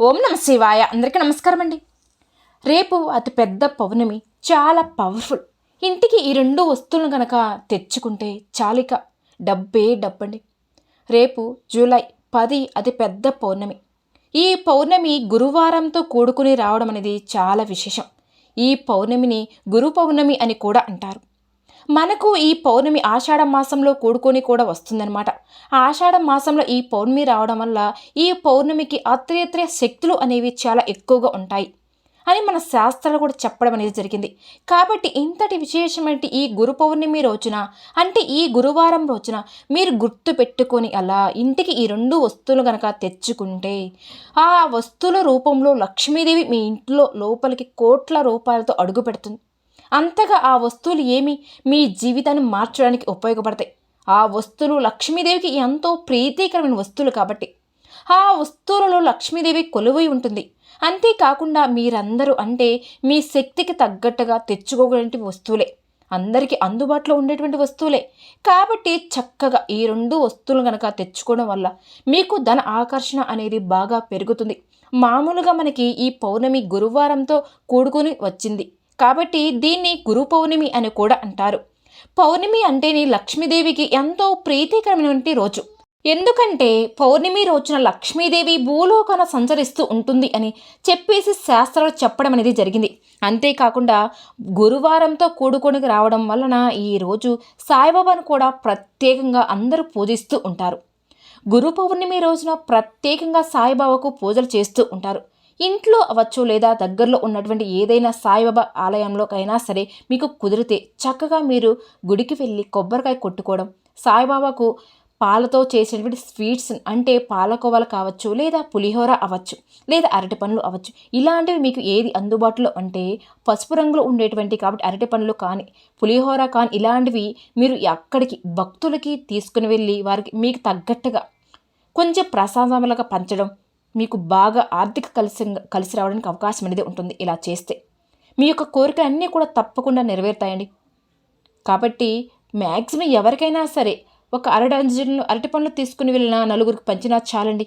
ఓం నమ శివాయ. అందరికీ నమస్కారం అండి రేపు అతి పెద్ద పౌర్ణమి. చాలా పవర్ఫుల్. ఇంటికి ఈ రెండు వస్తువులను కనుక తెచ్చుకుంటే చాలిక. డబ్బే డబ్బండి. రేపు జూలై పది అతి పెద్ద పౌర్ణమి. ఈ పౌర్ణమి గురువారంతో కూడుకుని రావడం అనేది చాలా విశేషం. ఈ పౌర్ణమిని గురు పౌర్ణమి అని కూడా అంటారు. మనకు ఈ పౌర్ణమి ఆషాఢ మాసంలో కూడుకొని కూడా వస్తుందన్నమాట. ఆషాఢ మాసంలో ఈ పౌర్ణమి రావడం వల్ల ఈ పౌర్ణమికి అత్రేత్రయ శక్తులు అనేవి చాలా ఎక్కువగా ఉంటాయి అని మన శాస్త్రాలు కూడా చెప్పడం అనేది జరిగింది. కాబట్టి ఇంతటి విశేషమైన ఈ గురు పౌర్ణమి రోజున అంటే ఈ గురువారం రోజున మీరు గుర్తు పెట్టుకొని అలా ఇంటికి ఈ రెండు వస్తువులు కనుక తెచ్చుకుంటే ఆ వస్తువుల రూపంలో లక్ష్మీదేవి మీ ఇంట్లో లోపలికి కోట్ల రూపాయలతో అడుగు పెడుతుంది. అంతగా ఆ వస్తువులు ఏమి మీ జీవితాన్ని మార్చడానికి ఉపయోగపడతాయి. ఆ వస్తువులు లక్ష్మీదేవికి ఎంతో ప్రీతికరమైన వస్తువులు కాబట్టి. ఆ వస్తువులలో లక్ష్మీదేవి కొలువై ఉంటుంది. అంతేకాకుండా మీరందరూ అంటే మీ శక్తికి తగ్గట్టుగా తెచ్చుకోగలిగిన వస్తువులే. అందరికీ అందుబాటులో ఉండేటువంటి వస్తువులే. కాబట్టి చక్కగా ఈ రెండు వస్తువులు కనుక తెచ్చుకోవడం వల్ల మీకు ధన ఆకర్షణ అనేది బాగా పెరుగుతుంది. మామూలుగా మనకి ఈ పౌర్ణమి గురువారంతో కూడుకొని వచ్చింది. కాబట్టి దీన్ని గురు పౌర్ణమి అని కూడా అంటారు. పౌర్ణమి అంటేనే లక్ష్మీదేవికి ఎంతో ప్రీతికరమైనటువంటి రోజు. ఎందుకంటే పౌర్ణమి రోజున లక్ష్మీదేవి భూలోకాన సంచరిస్తూ ఉంటుంది అని చెప్పేసి శాస్త్రాలు చెప్పడం అనేది జరిగింది. అంతేకాకుండా గురువారంతో కూడుకొని రావడం వలన ఈరోజు సాయిబాబాను కూడా ప్రత్యేకంగా అందరూ పూజిస్తూ ఉంటారు. గురు పౌర్ణమి రోజున ప్రత్యేకంగా సాయిబాబాకు పూజలు చేస్తూ ఉంటారు. ఇంట్లో అవ్వచ్చు లేదా దగ్గరలో ఉన్నటువంటి ఏదైనా సాయిబాబా ఆలయంలోకైనా సరే మీకు కుదిరితే చక్కగా మీరు గుడికి వెళ్ళి కొబ్బరికాయ కొట్టుకోవడం సాయిబాబాకు పాలతో చేసినటువంటి స్వీట్స్ అంటే పాలకోవలు కావచ్చు లేదా పులిహోర అవ్వచ్చు లేదా అరటి పండ్లు అవ్వచ్చు ఇలాంటివి మీకు ఏది అందుబాటులో అంటే పసుపు రంగులో ఉండేటువంటి కాబట్టి అరటి పండ్లు కానీ పులిహోర కానీ ఇలాంటివి మీరు అక్కడికి భక్తులకి తీసుకుని వెళ్ళి వారికి మీకు తగ్గట్టుగా కొంచెం ప్రసాదములుగా పంచడం మీకు బాగా ఆర్థిక కలిసి కలిసి రావడానికి అవకాశం అనేది ఉంటుంది ఇలా చేస్తే. మీ యొక్క కోరిక అన్నీ కూడా తప్పకుండా నెరవేరుతాయండి. కాబట్టి మ్యాక్సిమం ఎవరికైనా సరే ఒక అర అరటి పనులు తీసుకుని వెళ్ళిన నలుగురికి పంచినా చాలండి.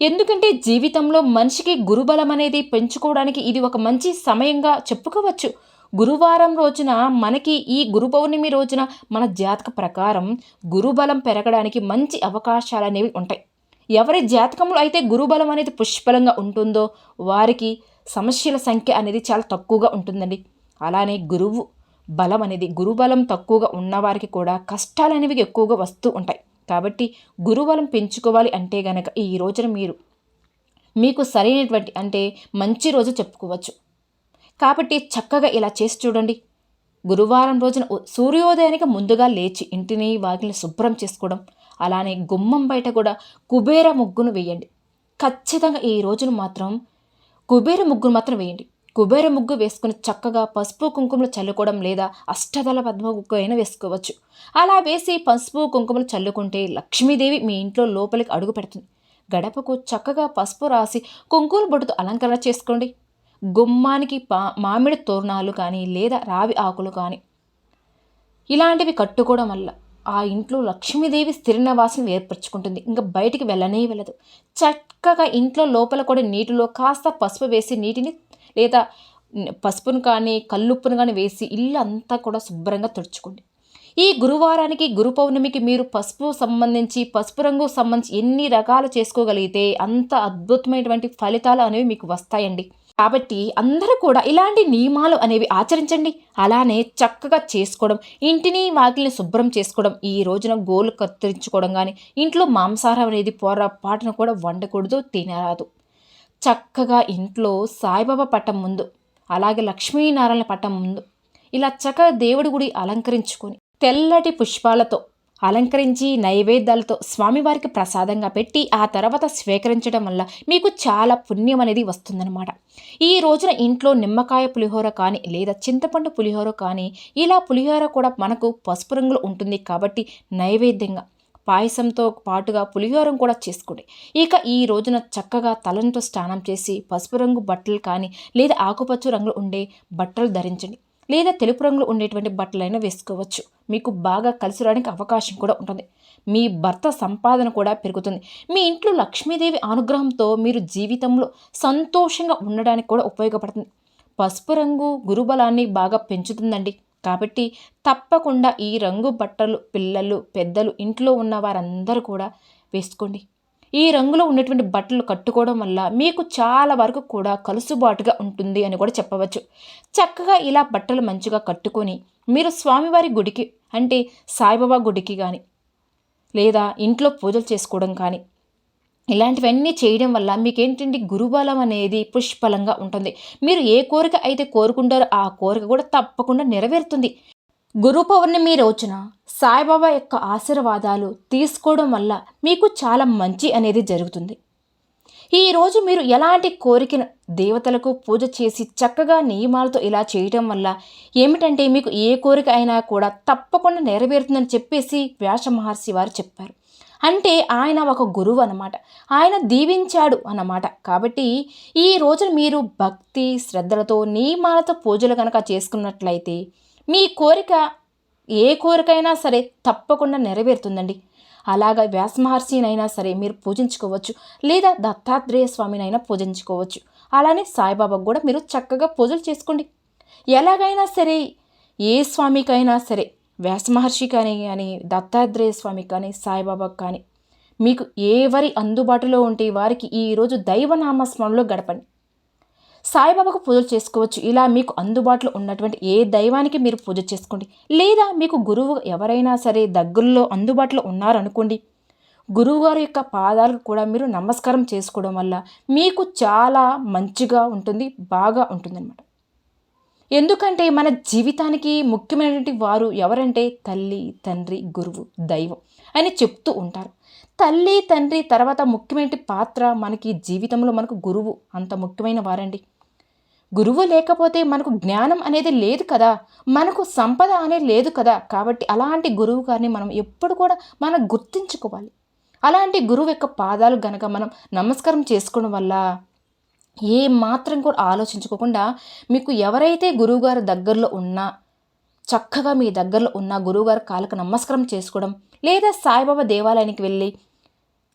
ఎందుకంటే జీవితంలో మనిషికి గురుబలం అనేది పెంచుకోవడానికి ఇది ఒక మంచి సమయంగా చెప్పుకోవచ్చు. గురువారం రోజున మనకి ఈ గురు పౌర్ణమి రోజున మన జాతక ప్రకారం గురుబలం పెరగడానికి మంచి అవకాశాలు అనేవి ఉంటాయి. ఎవరి జాతకంలో అయితే గురుబలం అనేది పుష్పలంగా ఉంటుందో వారికి సమస్యల సంఖ్య అనేది చాలా తక్కువగా ఉంటుందండి. అలానే గురువు బలం అనేది గురుబలం తక్కువగా ఉన్నవారికి కూడా కష్టాలు అనేవి ఎక్కువగా వస్తూ ఉంటాయి. కాబట్టి గురుబలం పెంచుకోవాలి అంటే గనక ఈ రోజున మీరు మీకు సరైనటువంటి అంటే మంచి రోజు చెప్పుకోవచ్చు. కాబట్టి చక్కగా ఇలా చేసి చూడండి. గురువారం రోజున సూర్యోదయానికి ముందుగా లేచి ఇంటిని వాకిని శుభ్రం చేసుకోవడం అలానే గుమ్మం బయట కూడా కుబేర ముగ్గును వేయండి. ఖచ్చితంగా ఈ రోజును మాత్రం కుబేర ముగ్గును మాత్రం వేయండి. కుబేర ముగ్గు వేసుకుని చక్కగా పసుపు కుంకుమలు చల్లుకోవడం లేదా అష్టదళ పద్మ ముగ్గు అయినా వేసుకోవచ్చు. అలా వేసి పసుపు కుంకుమలు చల్లుకుంటే లక్ష్మీదేవి మీ ఇంట్లో లోపలికి అడుగు పెడుతుంది. గడపకు చక్కగా పసుపు రాసి కుంకుమ బొట్టుతో అలంకరణ చేసుకోండి. గుమ్మానికి పా మామిడి తోరణాలు కానీ లేదా రావి ఆకులు కానీ. ఇలాంటివి కట్టుకోవడం వల్ల ఆ ఇంట్లో లక్ష్మీదేవి స్థిర నివాసం ఏర్పరచుకుంటుంది. ఇంకా బయటికి వెళ్ళనే వెళ్ళదు. చక్కగా ఇంట్లో లోపల కూడా నీటిలో కాస్త పసుపు వేసి నీటిని లేదా పసుపును కానీ కల్లుప్పును కానీ వేసి ఇల్లు అంతా కూడా శుభ్రంగా తుడుచుకోండి. ఈ గురువారానికి గురు పౌర్ణమికి మీరు పసుపు సంబంధించి పసుపు రంగు సంబంధించి ఎన్ని రకాలు చేసుకోగలిగితే అంత అద్భుతమైనటువంటి ఫలితాలు అనేవి మీకు వస్తాయండి. కాబట్టి అందరూ కూడా ఇలాంటి నియమాలు అనేవి ఆచరించండి. అలానే చక్కగా చేసుకోవడం ఇంటిని వాకిల్ని శుభ్రం చేసుకోవడం ఈ రోజున గోలు కత్తిరించుకోవడం కానీ ఇంట్లో మాంసాహారం అనేది పొరపాటును కూడా వండకూడదు తినరాదు. చక్కగా ఇంట్లో సాయిబాబా పట్టం ముందు అలాగే లక్ష్మీనారాయణ పట్టం ముందు ఇలా చక్కగా దేవుడి గుడి అలంకరించుకొని తెల్లటి పుష్పాలతో అలంకరించి నైవేద్యాలతో స్వామివారికి ప్రసాదంగా పెట్టి ఆ తర్వాత స్వీకరించడం వల్ల మీకు చాలా పుణ్యం అనేది వస్తుందన్నమాట. ఈ రోజున ఇంట్లో నిమ్మకాయ పులిహోర కానీ లేదా చింతపండు పులిహోర కానీ ఇలా పులిహోర కూడా మనకు పసుపు రంగులో ఉంటుంది కాబట్టి నైవేద్యంగా పాయసంతో పాటుగా పులిహోరం కూడా చేసుకోండి. ఇక ఈ రోజున చక్కగా తలంతో స్నానం చేసి పసుపు రంగు బట్టలు కానీ లేదా ఆకుపచ్చ రంగులు ఉండే బట్టలు ధరించండి. లేదా తెలుపు రంగులో ఉండేటువంటి బట్టలైనా వేసుకోవచ్చు. మీకు బాగా కలిసి రావడానికి అవకాశం కూడా ఉంటుంది. మీ భర్త సంపాదన కూడా పెరుగుతుంది. మీ ఇంట్లో లక్ష్మీదేవి అనుగ్రహంతో మీరు జీవితంలో సంతోషంగా ఉండడానికి కూడా ఉపయోగపడుతుంది. పసుపు రంగు గురుబలాన్ని బాగా పెంచుతుందండి. కాబట్టి తప్పకుండా ఈ రంగు బట్టలు పిల్లలు పెద్దలు ఇంట్లో ఉన్న వారందరూ కూడా వేసుకోండి. ఈ రంగులో ఉన్నటువంటి బట్టలు కట్టుకోవడం వల్ల మీకు చాలా వరకు కూడా కలుసుబాటుగా ఉంటుంది అని కూడా చెప్పవచ్చు. చక్కగా ఇలా బట్టలు మంచిగా కట్టుకొని మీరు స్వామివారి గుడికి అంటే సాయిబాబా గుడికి కానీ లేదా ఇంట్లో పూజలు చేసుకోవడం కానీ ఇలాంటివన్నీ చేయడం వల్ల మీకేంటంటే గురుబలం అనేది పుష్పలంగా ఉంటుంది. మీరు ఏ కోరిక అయితే కోరుకుంటారో ఆ కోరిక కూడా తప్పకుండా నెరవేరుతుంది. గురు పౌర్ణమి రోజున సాయిబాబా యొక్క ఆశీర్వాదాలు తీసుకోవడం వల్ల మీకు చాలా మంచి అనేది జరుగుతుంది. ఈరోజు మీరు ఎలాంటి కోరికను దేవతలకు పూజ చేసి చక్కగా నియమాలతో ఇలా చేయటం వల్ల ఏమిటంటే మీకు ఏ కోరిక అయినా కూడా తప్పకుండా నెరవేరుతుందని చెప్పేసి వ్యాస మహర్షి వారు చెప్పారు. అంటే ఆయన ఒక గురువు అన్నమాట. ఆయన దీవించాడు అన్నమాట. కాబట్టి ఈ రోజున మీరు భక్తి శ్రద్ధలతో నియమాలతో పూజలు కనుక చేసుకున్నట్లయితే మీ కోరిక ఏ కోరికైనా సరే తప్పకుండా నెరవేరుతుందండి. అలాగా వ్యాసమహర్షినైనా సరే మీరు పూజించుకోవచ్చు. లేదా దత్తాత్రేయ స్వామినైనా పూజించుకోవచ్చు. అలానే సాయిబాబాకు కూడా మీరు చక్కగా పూజలు చేసుకోండి. ఎలాగైనా సరే ఏ స్వామికైనా సరే వ్యాసమహర్షి కానీ కానీ దత్తాత్రేయ స్వామి కానీ సాయిబాబాకు కానీ మీకు ఎవరి అందుబాటులో ఉంటే వారికి ఈరోజు దైవనామస్మరణలో గడపండి. సాయిబాబాకు పూజలు చేసుకోవచ్చు. ఇలా మీకు అందుబాటులో ఉన్నటువంటి ఏ దైవానికి మీరు పూజ చేసుకోండి. లేదా మీకు గురువు ఎవరైనా సరే దగ్గరలో అందుబాటులో ఉన్నారనుకోండి గురువుగారి యొక్క పాదాలకు కూడా మీరు నమస్కారం చేసుకోవడం వల్ల మీకు చాలా మంచిగా ఉంటుంది బాగా ఉంటుందన్నమాట. ఎందుకంటే మన జీవితానికి ముఖ్యమైనటువంటి వారు ఎవరంటే తల్లి తండ్రి గురువు దైవం అని చెప్తూ ఉంటారు. తల్లి తండ్రి తర్వాత ముఖ్యమైన పాత్ర? మనకి జీవితంలో మనకు గురువు అంత ముఖ్యమైన వారండి. గురువు లేకపోతే మనకు జ్ఞానం అనేది లేదు కదా. మనకు సంపద అనేది లేదు కదా. కాబట్టి అలాంటి గురువు గారిని మనం ఎప్పుడు కూడా మనం గుర్తించుకోవాలి. అలాంటి గురువు యొక్క పాదాలు గనక మనం నమస్కారం చేసుకోవడం వల్ల ఏ మాత్రం కూడా ఆలోచించుకోకుండా మీకు ఎవరైతే గురువుగారు దగ్గరలో ఉన్నా చక్కగా మీ దగ్గరలో ఉన్న గురువుగారు కాళ్ళకు నమస్కారం చేసుకోవడం లేదా సాయిబాబా దేవాలయానికి వెళ్ళి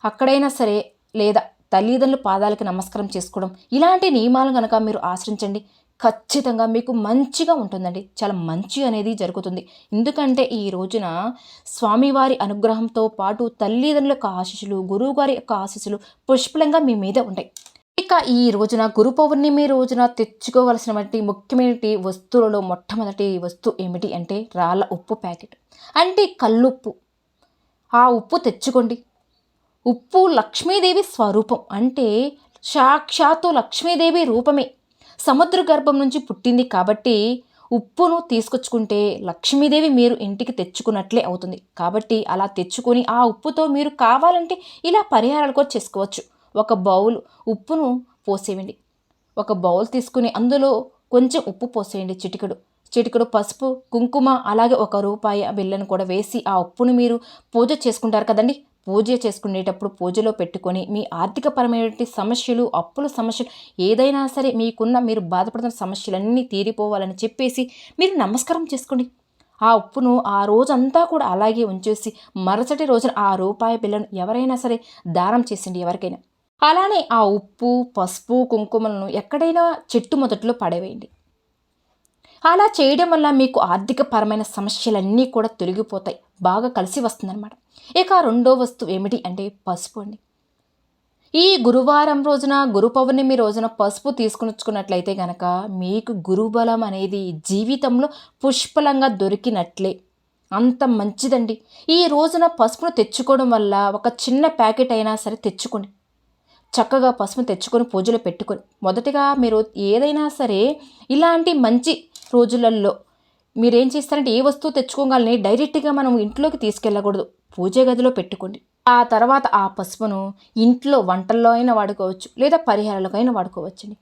అక్కడైనా సరే లేదా తల్లిదండ్రుల పాదాలకి నమస్కారం చేసుకోవడం ఇలాంటి నియమాలు కనుక మీరు ఆచరించండి ఖచ్చితంగా మీకు మంచిగా ఉంటుందండి. చాలా మంచి అనేది జరుగుతుంది. ఎందుకంటే ఈ రోజున స్వామివారి అనుగ్రహంతో పాటు తల్లిదండ్రుల యొక్క ఆశీస్సులు గురువుగారి యొక్క ఆశీస్సులు పుష్పలంగా మీ మీద ఉంటాయి. ఇక ఈ రోజున గురు పౌర్ణమి రోజున తెచ్చుకోవలసినటువంటి ముఖ్యమైన వస్తువులలో మొట్టమొదటి వస్తువు ఏమిటి అంటే రాళ్ళ ఉప్పు ప్యాకెట్. అంటే కల్లుప్పు. ఆ ఉప్పు తెచ్చుకోండి. ఉప్పు లక్ష్మీదేవి స్వరూపం అంటే సాక్షాత్తు లక్ష్మీదేవి రూపమే. సముద్ర గర్భం నుంచి పుట్టింది కాబట్టి ఉప్పును తీసుకొచ్చుకుంటే లక్ష్మీదేవి మీరు ఇంటికి తెచ్చుకున్నట్లే అవుతుంది. కాబట్టి అలా తెచ్చుకొని ఆ ఉప్పుతో మీరు కావాలంటే ఇలా పరిహారాలు కూడా చేసుకోవచ్చు. ఒక బౌల్ ఉప్పును పోసేయండి. ఒక బౌల్ తీసుకుని అందులో కొంచెం ఉప్పు పోసేయండి చిటికెడు. చిటికెడు పసుపు కుంకుమ అలాగే ఒక రూపాయి బిళ్ళను కూడా వేసి ఆ ఉప్పును మీరు పూజ చేసుకుంటారు కదండి. పూజ చేసుకునేటప్పుడు పూజలో పెట్టుకొని మీ ఆర్థికపరమైనటువంటి సమస్యలు అప్పుల సమస్యలు ఏదైనా సరే మీకున్న మీరు బాధపడుతున్న సమస్యలన్నీ తీరిపోవాలని చెప్పేసి మీరు నమస్కారం చేసుకోండి. ఆ ఉప్పును ఆ రోజంతా కూడా అలాగే ఉంచేసి మరుసటి రోజున ఆ రూపాయి బిల్లను ఎవరైనా సరే దానం చేసిండి ఎవరికైనా. అలానే ఆ ఉప్పు పసుపు కుంకుమలను ఎక్కడైనా చెట్టు మొదట్లో పడవేయండి. అలా చేయడం వల్ల మీకు ఆర్థిక పరమైన సమస్యలన్నీ కూడా తొలగిపోతాయి. బాగా కలిసి వస్తుందన్నమాట. ఇక రెండో వస్తువు ఏమిటి అంటే పసుపు అండి. ఈ గురువారం రోజున గురు పౌర్ణమి రోజున పసుపు తీసుకునొచ్చుకున్నట్లయితే గనక మీకు గురుబలం అనేది జీవితంలో పుష్పలంగా దొరికినట్లే. అంత మంచిదండి. ఈ రోజున పసుపును తెచ్చుకోవడం వల్ల ఒక చిన్న ప్యాకెట్ అయినా సరే తెచ్చుకోండి. చక్కగా పసుపు తెచ్చుకొని పూజలు పెట్టుకొని మొదటిగా మీరు ఏదైనా సరే ఇలాంటి మంచి రోజులలో మీరేం చేస్తారంటే ఏ వస్తువు తెచ్చుకోగలని డైరెక్ట్గా మనం ఇంట్లోకి తీసుకెళ్ళకూడదు. పూజ గదిలో పెట్టుకోండి. ఆ తర్వాత ఆ పసుపును ఇంట్లో వంటల్లో అయినా వాడుకోవచ్చు లేదా పరిహారాలకైనా వాడుకోవచ్చండి.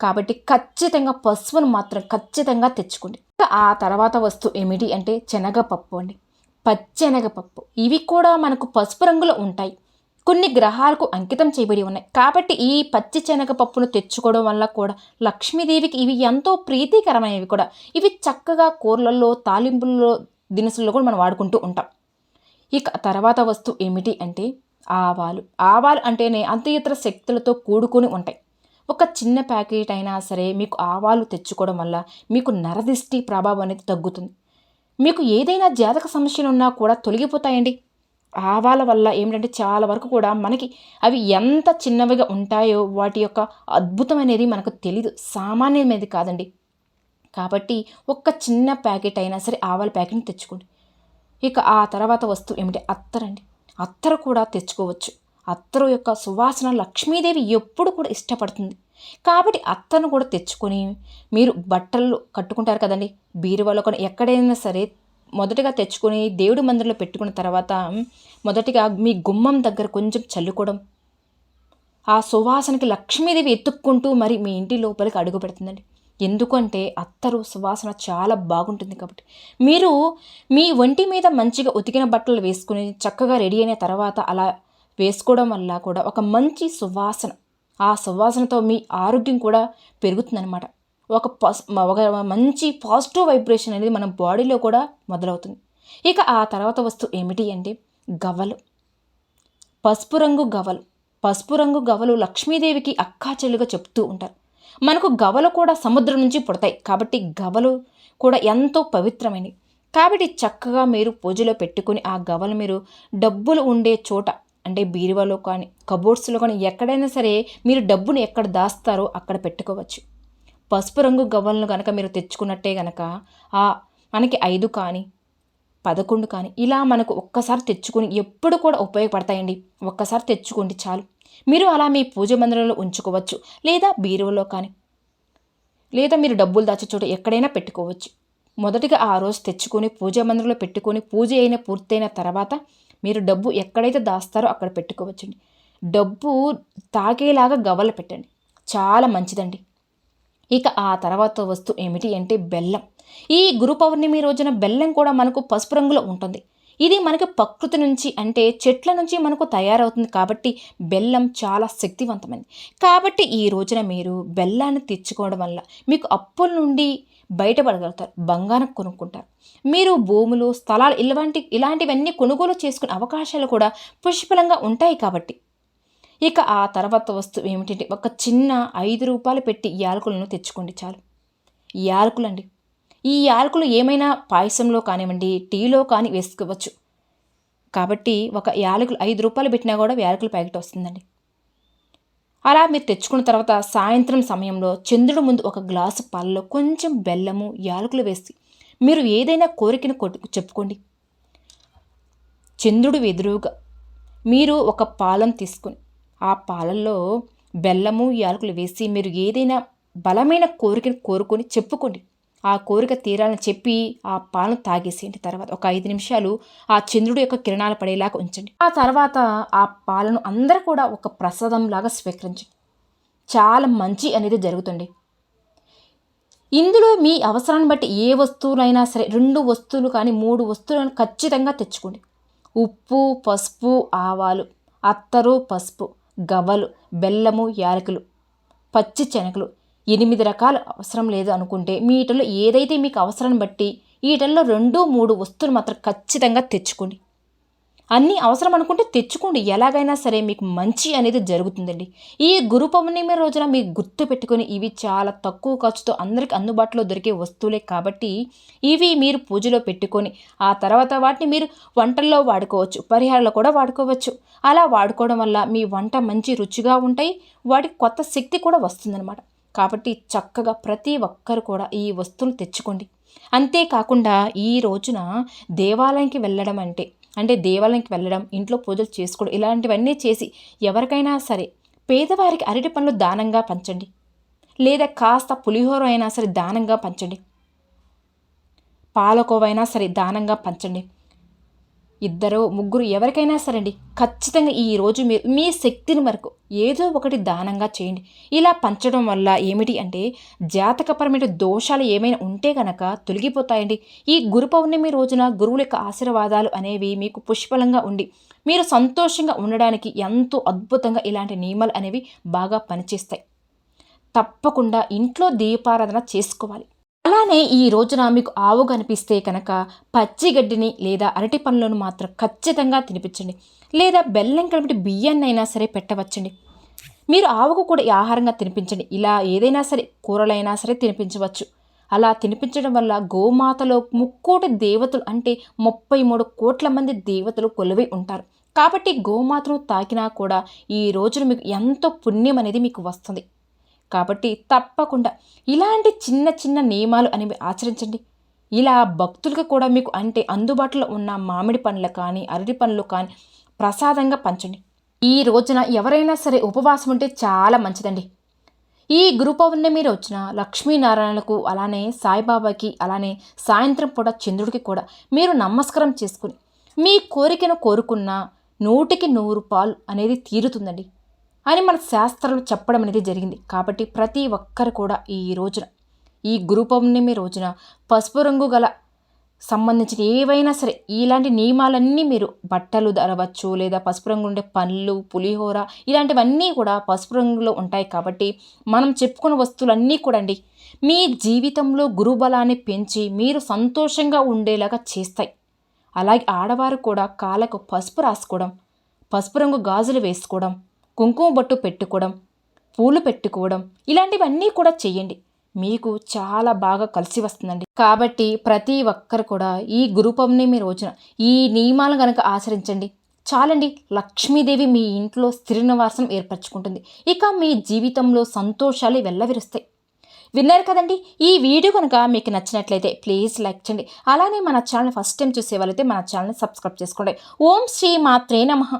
కాబట్టి ఖచ్చితంగా పసుపును మాత్రం ఖచ్చితంగా తెచ్చుకోండి. ఆ తర్వాత వస్తువు ఏమిటి అంటే శనగపప్పు అండి. పచ్చెనగపప్పు. ఇవి కూడా మనకు పసుపు రంగులో ఉంటాయి. కొన్ని గ్రహాలకు అంకితం చేయబడి ఉన్నాయి. కాబట్టి ఈ పచ్చి శనగపప్పును తెచ్చుకోవడం వల్ల కూడా లక్ష్మీదేవికి ఇవి ఎంతో ప్రీతికరమైనవి కూడా. ఇవి చక్కగా కూరలలో తాలింపుల్లో దినుసుల్లో కూడా మనం వాడుకుంటూ ఉంటాం. ఇక తర్వాత వస్తువు ఏమిటి అంటే ఆవాలు. ఆవాలు అంటేనే అంత ఇతర శక్తులతో కూడుకొని ఉంటాయి. ఒక చిన్న ప్యాకెట్ అయినా సరే మీకు ఆవాలు తెచ్చుకోవడం వల్ల మీకు నరదిష్టి ప్రభావం అనేది తగ్గుతుంది. మీకు ఏదైనా జాతక సమస్యలు ఉన్నా కూడా తొలగిపోతాయండి. ఆవాల వల్ల ఏమిటంటే చాలా వరకు కూడా మనకి అవి ఎంత చిన్నవిగా ఉంటాయో వాటి యొక్క అద్భుతం అనేది మనకు తెలీదు. సామాన్యమైనది కాదండి. కాబట్టి ఒక్క చిన్న ప్యాకెట్ అయినా సరే ఆవాల ప్యాకెట్ని తెచ్చుకోండి. ఇక ఆ తర్వాత వస్తువు ఏమిటి? అత్తరండి అత్తరు కూడా తెచ్చుకోవచ్చు. అత్తరు యొక్క సువాసన లక్ష్మీదేవి ఎప్పుడు కూడా ఇష్టపడుతుంది. కాబట్టి అత్తను కూడా తెచ్చుకొని మీరు బట్టలు కట్టుకుంటారు కదండి. బీరువాలో కూడా ఎక్కడైనా సరే మొదటగా తెచ్చుకొని దేవుడి మందిరంలో పెట్టుకున్న తర్వాత మొదటిగా మీ గుమ్మం దగ్గర కొంచెం చల్లుకోవడం. ఆ సువాసనకి లక్ష్మీదేవి ఎత్తుక్కుంటూ మరి మీ ఇంటి లోపలికి అడుగు పెడుతుందండి. ఎందుకంటే అత్తరు సువాసన చాలా బాగుంటుంది కాబట్టి. మీరు మీ ఒంటి మీద మంచిగా ఉతికిన బట్టలు వేసుకుని చక్కగా రెడీ అయిన తర్వాత అలా వేసుకోవడం వల్ల కూడా ఒక మంచి సువాసన. ఆ సువాసనతో మీ ఆరోగ్యం కూడా పెరుగుతుందన్నమాట. ఒక పాస్ ఒక మంచి పాజిటివ్ వైబ్రేషన్ అనేది మన బాడీలో కూడా మొదలవుతుంది. ఇక ఆ తర్వాత వస్తువు ఏమిటి అంటే గవ్వలు. పసుపు రంగు గవ్వలు. పసుపు రంగు గవ్వలు లక్ష్మీదేవికి అక్కా చెల్లుగా చెప్తూ ఉంటారు. మనకు గవలు కూడా సముద్రం నుంచి పుడతాయి. కాబట్టి గవలు కూడా ఎంతో పవిత్రమైనవి. కాబట్టి చక్కగా మీరు పూజలో పెట్టుకుని ఆ గవలు మీరు డబ్బులు ఉండే చోట అంటే బీరువాలో కానీ కబోర్డ్స్లో కానీ ఎక్కడైనా సరే మీరు డబ్బును ఎక్కడ దాస్తారో అక్కడ పెట్టుకోవచ్చు. పసుపు రంగు గవ్వలను కనుక మీరు తెచ్చుకున్నట్టే కనుక ఆ మనకి ఐదు కానీ పదకొండు కానీ ఇలా మనకు ఒక్కసారి తెచ్చుకొని ఎప్పుడు కూడా ఉపయోగపడతాయండి. ఒక్కసారి తెచ్చుకోండి చాలు. మీరు అలా మీ పూజ మందిరంలో ఉంచుకోవచ్చు. లేదా బీరువలో కానీ లేదా మీరు డబ్బులు దాచే చోట ఎక్కడైనా పెట్టుకోవచ్చు. మొదటిగా ఆ రోజు తెచ్చుకొని పూజ మందిరంలో పెట్టుకొని పూజ అయిన పూర్తయిన తర్వాత మీరు డబ్బు ఎక్కడైతే దాస్తారో అక్కడ పెట్టుకోవచ్చండి. డబ్బు తాగేలాగా గవ్వలు పెట్టండి. చాలా మంచిదండి. ఇక ఆ తర్వాత వస్తువు ఏమిటి అంటే బెల్లం. ఈ గురు పౌర్ణమి రోజున బెల్లం కూడా మనకు పసుపు రంగులో ఉంటుంది. ఇది మనకి ప్రకృతి నుంచి అంటే చెట్ల నుంచి మనకు తయారవుతుంది కాబట్టి బెల్లం చాలా శక్తివంతమైనది. కాబట్టి ఈ రోజున మీరు బెల్లాన్ని తెచ్చుకోవడం వల్ల మీకు అప్పుల నుండి బయటపడగలుగుతారు బంగారం కొనుక్కుంటారు. మీరు భూములు స్థలాలు ఇలాంటి ఇలాంటివన్నీ కొనుగోలు చేసుకునే అవకాశాలు కూడా పుష్పలంగా ఉంటాయి కాబట్టి ఇక ఆ తర్వాత వస్తువు ఏమిటంటే ఒక చిన్న ఐదు రూపాయలు పెట్టి యాలకులను తెచ్చుకోండి చాలు. యాలకులండి. ఈ యాలకులు ఏమైనా పాయసంలో కానివ్వండి టీలో కానీ వేసుకోవచ్చు. కాబట్టి ఒక యాలకులు ఐదు రూపాయలు పెట్టినా కూడా యాలకుల ప్యాకెట్ వస్తుందండి. అలా మీరు తెచ్చుకున్న తర్వాత సాయంత్రం సమయంలో చంద్రుడు ముందు ఒక గ్లాసు పాలలో కొంచెం బెల్లము యాలకులు వేసి మీరు ఏదైనా కోరికను కొట్టు చెప్పుకోండి. చంద్రుడు ఎదురుగా మీరు ఒక పాలం తీసుకుని ఆ పాలల్లో బెల్లము యాలకులు వేసి మీరు ఏదైనా బలమైన కోరికను కోరుకొని చెప్పుకోండి. ఆ కోరిక తీరాలని చెప్పి ఆ పాలను తాగేసేయండి. తర్వాత ఒక ఐదు నిమిషాలు ఆ చంద్రుడు యొక్క కిరణాలు పడేలాగా ఉంచండి. ఆ తర్వాత ఆ పాలను అందరూ కూడా ఒక ప్రసాదంలాగా స్వీకరించండి. చాలా మంచి అనేది జరుగుతుంది. ఇందులో మీ అవసరాన్ని బట్టి ఏ వస్తువులైనా సరే రెండు వస్తువులు కానీ మూడు వస్తువులను ఖచ్చితంగా తెచ్చుకోండి. ఉప్పు పసుపు ఆవాలు అత్తరు పసుపు. గవ్వలు బెల్లము యాలకులు పచ్చి శనగలు. ఎనిమిది రకాలు అవసరం లేదు అనుకుంటే మీ ఈటల్లో ఏదైతే మీకు అవసరం బట్టి ఈటల్లో రెండు మూడు వస్తువులు మాత్రం ఖచ్చితంగా తెచ్చుకోండి. అన్నీ అవసరం అనుకుంటే తెచ్చుకోండి. ఎలాగైనా సరే మీకు మంచి అనేది జరుగుతుందండి. ఈ గురు పౌర్ణమి రోజున మీకు గుర్తు పెట్టుకొని ఇవి చాలా తక్కువ ఖర్చుతో అందరికి అందుబాటులో దొరికే వస్తువులే కాబట్టి ఇవి మీరు పూజలో పెట్టుకొని ఆ తర్వాత వాటిని మీరు వంటల్లో వాడుకోవచ్చు పరిహారాలు కూడా వాడుకోవచ్చు. అలా వాడుకోవడం వల్ల మీ వంట మంచి రుచిగా ఉంటాయి వాటికి కొత్త శక్తి కూడా వస్తుందన్నమాట. కాబట్టి చక్కగా ప్రతి ఒక్కరు కూడా ఈ వస్తువులు తెచ్చుకోండి. అంతేకాకుండా ఈ రోజున దేవాలయంకి వెళ్ళడం అంటే అంటే దేవాలయంకి వెళ్ళడం ఇంట్లో పూజలు చేసుకోవడం ఇలాంటివన్నీ చేసి ఎవరికైనా సరే పేదవారికి అరటి పనులు దానంగా పంచండి. లేదా కాస్త పులిహోర అయినా సరే దానంగా పంచండి. పాలకోవైనా సరే దానంగా పంచండి. ఇద్దరు ముగ్గురు ఎవరికైనా సరే అండి ఖచ్చితంగా ఈ రోజు మీరు మీ శక్తిని వరకు ఏదో ఒకటి దానంగా చేయండి. ఇలా పంచడం వల్ల ఏమిటి అంటే జాతకపరమైన దోషాలు ఏమైనా ఉంటే గనక తొలగిపోతాయండి. ఈ గురు పౌర్ణమి రోజున గురువుల యొక్క ఆశీర్వాదాలు అనేవి మీకు పుష్పలంగా ఉండి మీరు సంతోషంగా ఉండడానికి ఎంతో అద్భుతంగా ఇలాంటి నియమాలు అనేవి బాగా పనిచేస్తాయి. తప్పకుండా ఇంట్లో దీపారాధన చేసుకోవాలి. అలానే ఈ రోజున మీకు ఆవు కనిపిస్తే కనుక పచ్చిగడ్డిని లేదా అరటి పండ్లను మాత్రం ఖచ్చితంగా తినిపించండి. లేదా బెల్లం కలిపి బియ్యాన్ని అయినా సరే పెట్టవచ్చండి. మీరు ఆవుకు కూడా ఈ ఆహారంగా తినిపించండి. ఇలా ఏదైనా సరే కూరలైనా సరే తినిపించవచ్చు. అలా తినిపించడం వల్ల గోమాతలో ముక్కోటి దేవతలు అంటే ముప్పై మూడు కోట్ల మంది దేవతలు కొలువై ఉంటారు. కాబట్టి గోమాతను తాకినా కూడా ఈ రోజున మీకు ఎంతో పుణ్యం అనేది మీకు వస్తుంది. కాబట్టి తప్పకుండా ఇలాంటి చిన్న చిన్న నియమాలు అనేవి ఆచరించండి. ఇలా భక్తులకు కూడా మీకు అంటే అందుబాటులో ఉన్న మామిడి పండ్లు కానీ అరటి పండ్లు కానీ ప్రసాదంగా పంచండి. ఈ రోజున ఎవరైనా సరే ఉపవాసం ఉంటే చాలా మంచిదండి. ఈ గురు పౌర్ణమి రోజున లక్ష్మీనారాయణకు అలానే సాయిబాబాకి అలానే సాయంత్రం పూట చంద్రుడికి కూడా మీరు నమస్కారం చేసుకుని మీ కోరికను కోరుకున్న నూటికి నూరు పాలు అనేది తీరుతుందండి. అని మన శాస్త్రాలు చెప్పడం అనేది జరిగింది. కాబట్టి ప్రతి ఒక్కరు కూడా ఈ రోజున ఈ గురు పౌర్ణమి రోజున పసుపు రంగు గల సంబంధించిన ఏవైనా సరే ఇలాంటి నియమాలన్నీ మీరు బట్టలు ధరవచ్చు లేదా పసుపు రంగు ఉండే పండ్లు పులిహోర ఇలాంటివన్నీ కూడా పసుపు రంగులో ఉంటాయి. కాబట్టి మనం చెప్పుకున్న వస్తువులన్నీ కూడా అండి మీ జీవితంలో గురుబలాన్ని పెంచి మీరు సంతోషంగా ఉండేలాగా చేస్తాయి. అలాగే ఆడవారు కూడా కాళ్ళకు పసుపు రాసుకోవడం పసుపు రంగు గాజులు వేసుకోవడం కుంకుమ బొట్టు పెట్టుకోవడం పూలు పెట్టుకోవడం ఇలాంటివన్నీ కూడా చేయండి మీకు చాలా బాగా కలిసి వస్తుందండి. కాబట్టి ప్రతి ఒక్కరు కూడా ఈ గురు మీ రోజున ఈ నియమాలను కనుక ఆచరించండి. చాలండి లక్ష్మీదేవి మీ ఇంట్లో స్థిర నివాసం ఏర్పరచుకుంటుంది. ఇక మీ జీవితంలో సంతోషాలు వెళ్ళవిరుస్తాయి విన్నారు కదండి ఈ వీడియో కనుక మీకు నచ్చినట్లయితే ప్లీజ్ లైక్ చేయండి. అలానే మన ఛానల్ ఫస్ట్ టైం చూసే వాళ్ళైతే మన ఛానల్ని సబ్స్క్రైబ్ చేసుకోండి. ఓం శ్రీ మాత్రే నమః.